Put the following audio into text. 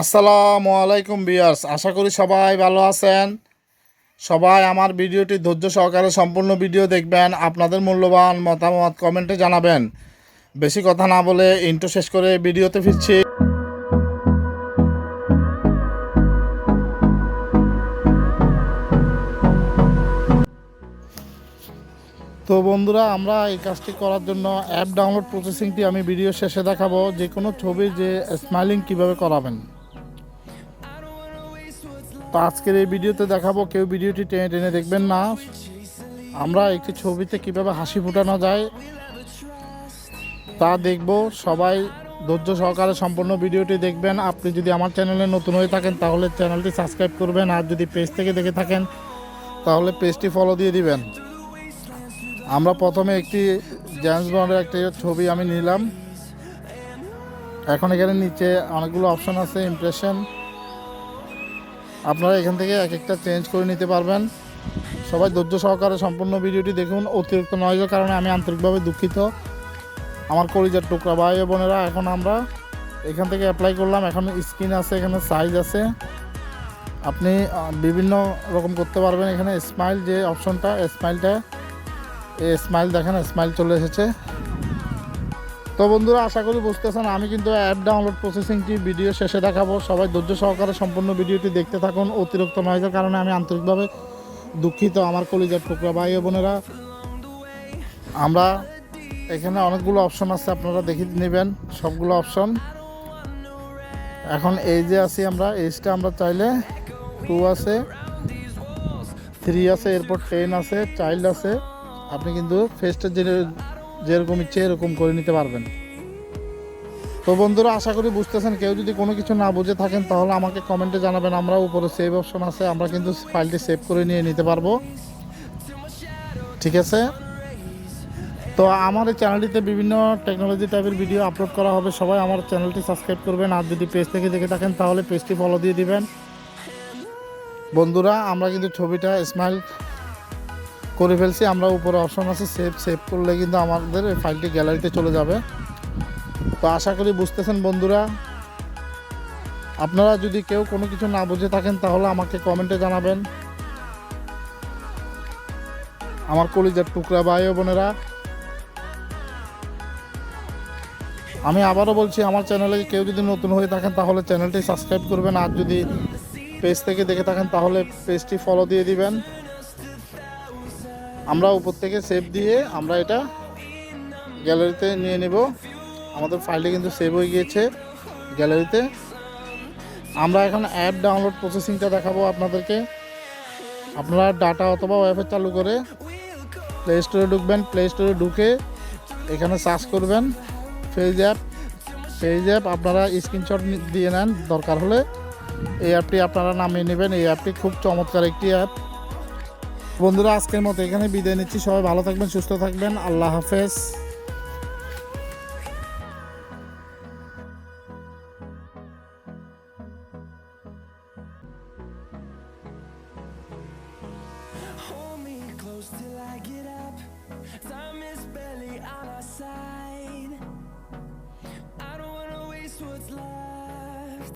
আসসালামু আলাইকুম বিয়ার্স আশা করি সবাই ভালো আছেন। সবাই আমার ভিডিওটি ধৈর্য সহকারে সম্পূর্ণ ভিডিও দেখবেন, আপনাদের মূল্যবান মতামত কমেন্টে জানাবেন। বেশি কথা না বলে ইন্টো শেষ করে ভিডিওতে ফিরছি। তো বন্ধুরা, আমরা এই কাজটি করার জন্য অ্যাপ ডাউনলোড প্রসেসিংটি আমি ভিডিও শেষে দেখাবো। যে কোনো ছবির যে স্মাইলিং কীভাবে করাবেন। তো আজকের এই ভিডিওতে দেখাবো, কেউ ভিডিওটি টেনে টেনে দেখবেন না। আমরা একটি ছবিতে কীভাবে হাসি ফোটানো যায় তা দেখব। সবাই ধৈর্য সহকারে সম্পূর্ণ ভিডিওটি দেখবেন। আপনি যদি আমার চ্যানেলে নতুন হয়ে থাকেন, তাহলে চ্যানেলটি সাবস্ক্রাইব করবেন। আর যদি পেজ থেকে দেখে থাকেন, তাহলে পেজটি ফলো দিয়ে দিবেন। আমরা প্রথমে একটি জেমস বন্ডের একটি ছবি আমি নিলাম। এখন এখানে নিচে অনেকগুলো অপশান আছে ইমপ্রেশন আপনারা এখান থেকে এক একটা চেঞ্জ করে নিতে পারবেন। সবাই ধৈর্য সহকারে সম্পূর্ণ ভিডিওটি দেখুন। অতিরিক্ত নয়েজের কারণে আমি আন্তরিকভাবে দুঃখিত। আমার কলিজার টুকরা ভাই বোনেরা, এখন আমরা এখান থেকে অ্যাপ্লাই করলাম। এখন স্ক্রিন আছে, এখানে সাইজ আছে। আপনি বিভিন্ন রকম করতে পারবেন। এখানে স্মাইল যে অপশনটা স্মাইলটা এই স্মাইল দেখেন স্মাইল চলে এসেছে। তো বন্ধুরা, আশা করি বুঝতেছেন, আমি কিন্তু অ্যাপ ডাউনলোড প্রসেসিংটি ভিডিও শেষে দেখাবো। সবাই ধৈর্য সহকারে সম্পূর্ণ ভিডিওটি দেখতে থাকুন। অতিরিক্ত নয়েজের কারণে আমি আন্তরিকভাবে দুঃখিত আমার কলিজার টুকরা ভাই বোনেরা। আমরা এখানে অনেকগুলো অপশন আছে, আপনারা দেখে নেবেন সবগুলো অপশন এখন এই যে আছি আমরা এইজটা আমরা চাইলে টু আছে থ্রি আছে, এরপর টেন আছে চাইল্ড আছে। আপনি কিন্তু ফেসটা যে যেরকম ইচ্ছে এরকম করে নিতে পারবেন। তো বন্ধুরা, আশা করি বুঝতেছেন, কেউ যদি কোনো কিছু না বুঝে থাকেন, তাহলে আমাকে কমেন্টে জানাবেন। আমরা উপরে সেভ অপশন আছে, আমরা কিন্তু ফাইলটি সেভ করে নিয়ে নিতে পারব। ঠিক আছে? তো আমার এই চ্যানেলটিতে বিভিন্ন টেকনোলজি টাইপের ভিডিও আপলোড করা হবে। সবাই আমার চ্যানেলটি সাবস্ক্রাইব করবেন। আর যদি পেজ থেকে দেখে থাকেন, তাহলে পেজটি ফলো দিয়ে দিবেন। বন্ধুরা, আমরা কিন্তু ছবিটা স্মাইল করে ফেলছি, আমরা উপরে অপশন আছে সেভ সেভ করলে কিন্তু আমাদের ফাইলটি গ্যালারিতে চলে যাবে। তো আশা করি বুঝতেছেন বন্ধুরা। আপনারা যদি কেউ কোনো কিছু না বুঝে থাকেন, তাহলে আমাকে কমেন্টে জানাবেন। আমার কলিজার টুকরা ভাই বোনেরা। আমি আবারও বলছি, আমার চ্যানেলে কেউ যদি নতুন হয়ে থাকেন, তাহলে চ্যানেলটি সাবস্ক্রাইব করবেন। আর যদি পেজ থেকে দেখে থাকেন, তাহলে পেজটি ফলো দিয়ে দিবেন। আমরা উপর থেকে সেভ দিয়ে আমরা এটা গ্যালারিতে নিয়ে নেব। আমাদের ফাইলটি কিন্তু সেভ হয়ে গিয়েছে গ্যালারিতে আমরা এখন অ্যাপ ডাউনলোড প্রসেসিংটা দেখাবো আপনাদেরকে। আপনারা ডাটা অথবা ওয়েবসাইট চালু করে প্লে স্টোরে ঢুকবেন প্লে স্টোরে ঢুকে এখানে সার্চ করবেন। ফেজ অ্যাপ ফেজ অ্যাপ আপনারা স্ক্রিনশট দিয়ে নেন, দরকার হলে। এই অ্যাপটি আপনারা নামিয়ে নেবেন। এই অ্যাপটি খুব চমৎকার একটি অ্যাপ বন্ধুরা আজকের মতো এখানে বিদায় নিচ্ছি। সবাই ভালো থাকবেন সুস্থ থাকবেন। আল্লাহ হাফেজ।